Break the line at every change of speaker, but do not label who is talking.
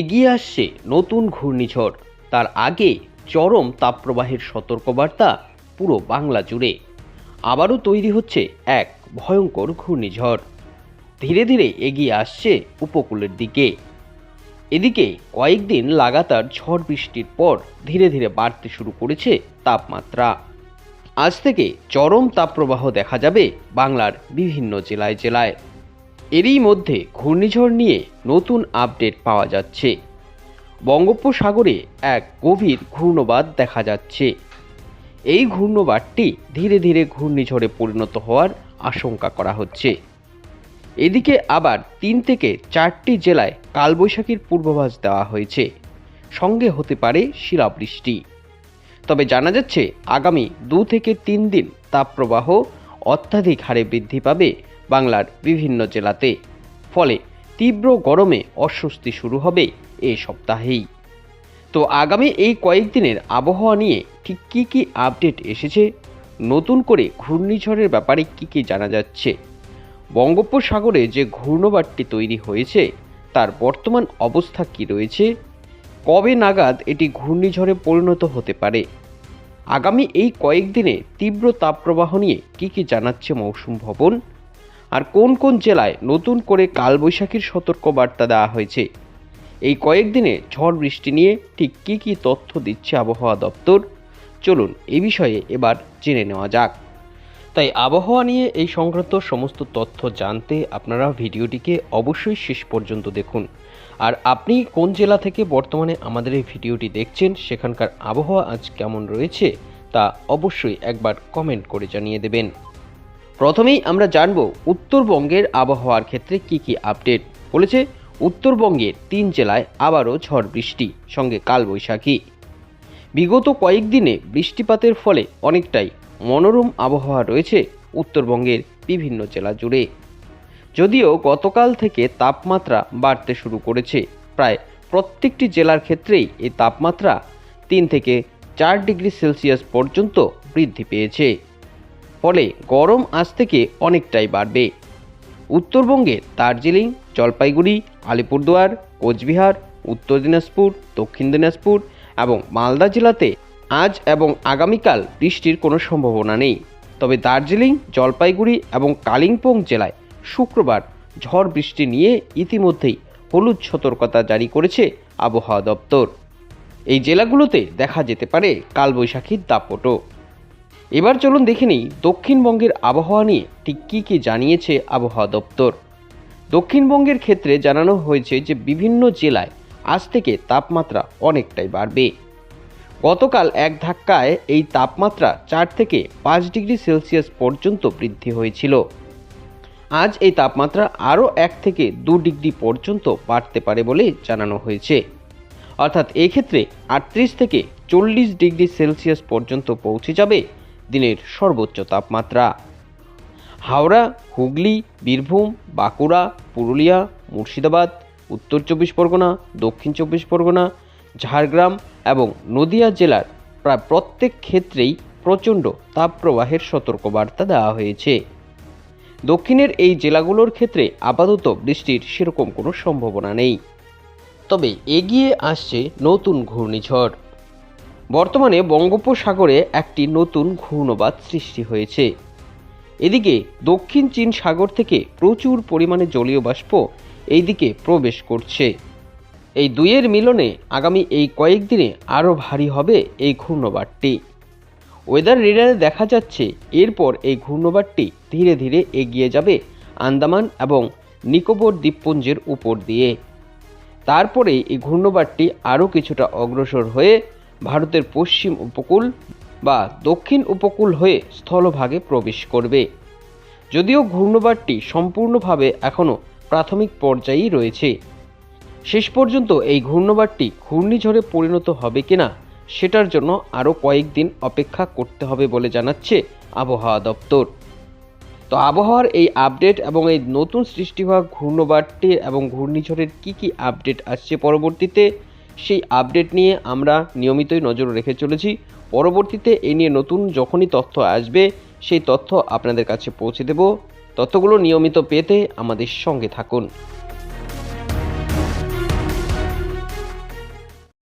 এগিয়ে আসছে নতুন ঘূর্ণিঝড়। তার আগে চরম তাপপ্রবাহের সতর্কবার্তা পুরো বাংলা জুড়ে। আবারও তৈরি হচ্ছে এক ভয়ঙ্কর ঘূর্ণিঝড়। ধীরে ধীরে এগিয়ে আসছে উপকূলের দিকে। এদিকে কয়েকদিন লাগাতার ঝড় বৃষ্টির পর ধীরে ধীরে বাড়তে শুরু করেছে তাপমাত্রা। আজ থেকে চরম তাপপ্রবাহ দেখা যাবে বাংলার বিভিন্ন জেলায় জেলায়। এরই মধ্যে ঘূর্ণিঝড় নিয়ে নতুন আপডেট পাওয়া যাচ্ছে। বঙ্গোপসাগরে এক গভীর ঘূর্ণবাদ দেখা যাচ্ছে। এই ঘূর্ণবাদটি ধীরে ধীরে ঘূর্ণিঝড়ে পরিণত হওয়ার আশঙ্কা করা হচ্ছে। এদিকে আবার তিন থেকে চারটি জেলায় কালবৈশাখীর পূর্বাভাস দেওয়া হয়েছে। সঙ্গে হতে পারে শিলাবৃষ্টি। তবে জানা যাচ্ছে, আগামী দু থেকে তিন দিন তাপপ্রবাহ অত্যাধিক হারে বৃদ্ধি পাবে বাংলার বিভিন্ন জেলাতে। ফলে তীব্র গরমে অস্বস্তি শুরু হবে এ সপ্তাহেই। তো আগামী এই কয়েকদিনের আবহাওয়া নিয়ে ঠিক কী কী আপডেট এসেছে? নতুন করে ঘূর্ণিঝড়ের ব্যাপারে কী কী জানা যাচ্ছে? বঙ্গোপসাগরে যে ঘূর্ণবাটটি তৈরি হয়েছে, তার বর্তমান অবস্থা কী রয়েছে? কবে নাগাদ এটি ঘূর্ণিঝড়ে পরিণত হতে পারে? আগামী এই কয়েকদিনে তীব্র তাপপ্রবাহ নিয়ে কী কী জানাচ্ছে মৌসুম ভবন? আর কোন কোন জেলায় নতুন করে কালবৈশাখীর সতর্কবার্তা দেওয়া হয়েছে? এই কয়েকদিনে ঝড় বৃষ্টি নিয়ে ঠিক কী কী তথ্য দিচ্ছে আবহাওয়া দপ্তর? চলুন এ বিষয়ে এবার জেনে নেওয়া যাক। তাই আবহাওয়া নিয়ে এই সংক্রান্ত সমস্ত তথ্য জানতে আপনারা ভিডিওটিকে অবশ্যই শেষ পর্যন্ত দেখুন। আর আপনি কোন জেলা থেকে বর্তমানে আমাদের এই ভিডিওটি দেখছেন, সেখানকার আবহাওয়া আজ কেমন রয়েছে তা অবশ্যই একবার কমেন্ট করে জানিয়ে দেবেন। প্রথমেই আমরা জানব উত্তরবঙ্গের আবহাওয়ার ক্ষেত্রে কি কি আপডেট বলেছে। উত্তরবঙ্গের তিন জেলায় আবারও ঝড় বৃষ্টি, সঙ্গে কালবৈশাখী। বিগত কয়েকদিনে বৃষ্টিপাতের ফলে অনেকটাই মনোরম আবহাওয়া রয়েছে উত্তরবঙ্গের বিভিন্ন জেলা জুড়ে। যদিও গতকাল থেকে তাপমাত্রা বাড়তে শুরু করেছে। প্রায় প্রত্যেকটি জেলার ক্ষেত্রেই এই তাপমাত্রা তিন থেকে চার ডিগ্রি সেলসিয়াস পর্যন্ত বৃদ্ধি পেয়েছে। ফলে গরম আজ থেকে অনেকটাই বাড়বে। উত্তরবঙ্গে দার্জিলিং, জলপাইগুড়ি, আলিপুরদুয়ার, কোচবিহার, উত্তর দিনাজপুর, দক্ষিণ দিনাজপুর এবং মালদা জেলাতে আজ এবং আগামীকাল বৃষ্টির কোনো সম্ভাবনা নেই। তবে দার্জিলিং, জলপাইগুড়ি এবং কালিম্পং জেলায় শুক্রবার ঝড় বৃষ্টি নিয়ে ইতিমধ্যেই হলুদ সতর্কতা জারি করেছে আবহাওয়া দপ্তর। এই জেলাগুলোতে দেখা যেতে পারে কালবৈশাখীর দাপটও। এবার চলুন দেখে নিই দক্ষিণবঙ্গের আবহাওয়া নিয়ে ঠিক কী কী জানিয়েছে আবহাওয়া দপ্তর। দক্ষিণবঙ্গের ক্ষেত্রে জানানো হয়েছে যে বিভিন্ন জেলায় আজ থেকে তাপমাত্রা অনেকটাই বাড়বে। গতকাল এক ধাক্কায় এই তাপমাত্রা চার থেকে পাঁচ ডিগ্রি সেলসিয়াস পর্যন্ত বৃদ্ধি হয়েছিল। আজ এই তাপমাত্রা আরও এক থেকে দু ডিগ্রি পর্যন্ত বাড়তে পারে বলে জানানো হয়েছে। অর্থাৎ এক্ষেত্রে আটত্রিশ থেকে চল্লিশ ডিগ্রি সেলসিয়াস পর্যন্ত পৌঁছে যাবে দিনের সর্বোচ্চ তাপমাত্রা। হাওড়া, হুগলি, বীরভূম, বাঁকুড়া, পুরুলিয়া, মুর্শিদাবাদ, উত্তর চব্বিশ পরগনা, দক্ষিণ চব্বিশ পরগনা, ঝাড়গ্রাম এবং নদিয়া জেলার প্রায় প্রত্যেক ক্ষেত্রেই প্রচণ্ড তাপপ্রবাহের সতর্কবার্তা দেওয়া হয়েছে। দক্ষিণের এই জেলাগুলোর ক্ষেত্রে আপাতত বৃষ্টির সেরকম কোনো সম্ভাবনা নেই। তবে এগিয়ে আসছে নতুন ঘূর্ণিঝড়। বর্তমানে বঙ্গোপসাগরে একটি নতুন ঘূর্ণবাদ সৃষ্টি হয়েছে। এদিকে দক্ষিণ চীন সাগর থেকে প্রচুর পরিমাণে জলীয় বাষ্প এইদিকে প্রবেশ করছে। এই দুইয়ের মিলনে আগামী এই কয়েকদিনে আরও ভারী হবে এই ঘূর্ণবাদটি ওয়েদার রেডারে দেখা যাচ্ছে, এরপর এই ঘূর্ণবাদটি ধীরে ধীরে এগিয়ে যাবে আন্দামান এবং নিকোবর দ্বীপপুঞ্জের উপর দিয়ে। তারপরে এই ঘূর্ণবাদটি আরও কিছুটা অগ্রসর হয়ে ভারতের পশ্চিম উপকূল বা দক্ষিণ উপকূল হয়ে স্থলভাগে প্রবেশ করবে। যদিও ঘূর্ণবাদটি সম্পূর্ণভাবে এখনও প্রাথমিক পর্যায়েই রয়েছে। শেষ পর্যন্ত এই ঘূর্ণবাদটি ঘূর্ণিঝড়ে পরিণত হবে কিনা সেটার জন্য আরও কয়েকদিন অপেক্ষা করতে হবে বলে জানাচ্ছে আবহাওয়া দপ্তর। তো আবহাওয়ার এই আপডেট এবং এই নতুন সৃষ্টি হওয়া ঘূর্ণবাদটি এবং ঘূর্ণিঝড়ের কি কি আপডেট আসছে পরবর্তীতে সেই আপডেট নিয়ে আমরা নিয়মিতই নজর রেখে চলেছি। পরবর্তীতে এ নিয়ে নতুন যখনই তথ্য আসবে, সেই তথ্য আপনাদের কাছে পৌঁছে দেব। তথ্যগুলো নিয়মিত পেতে আমাদের সঙ্গে থাকুন।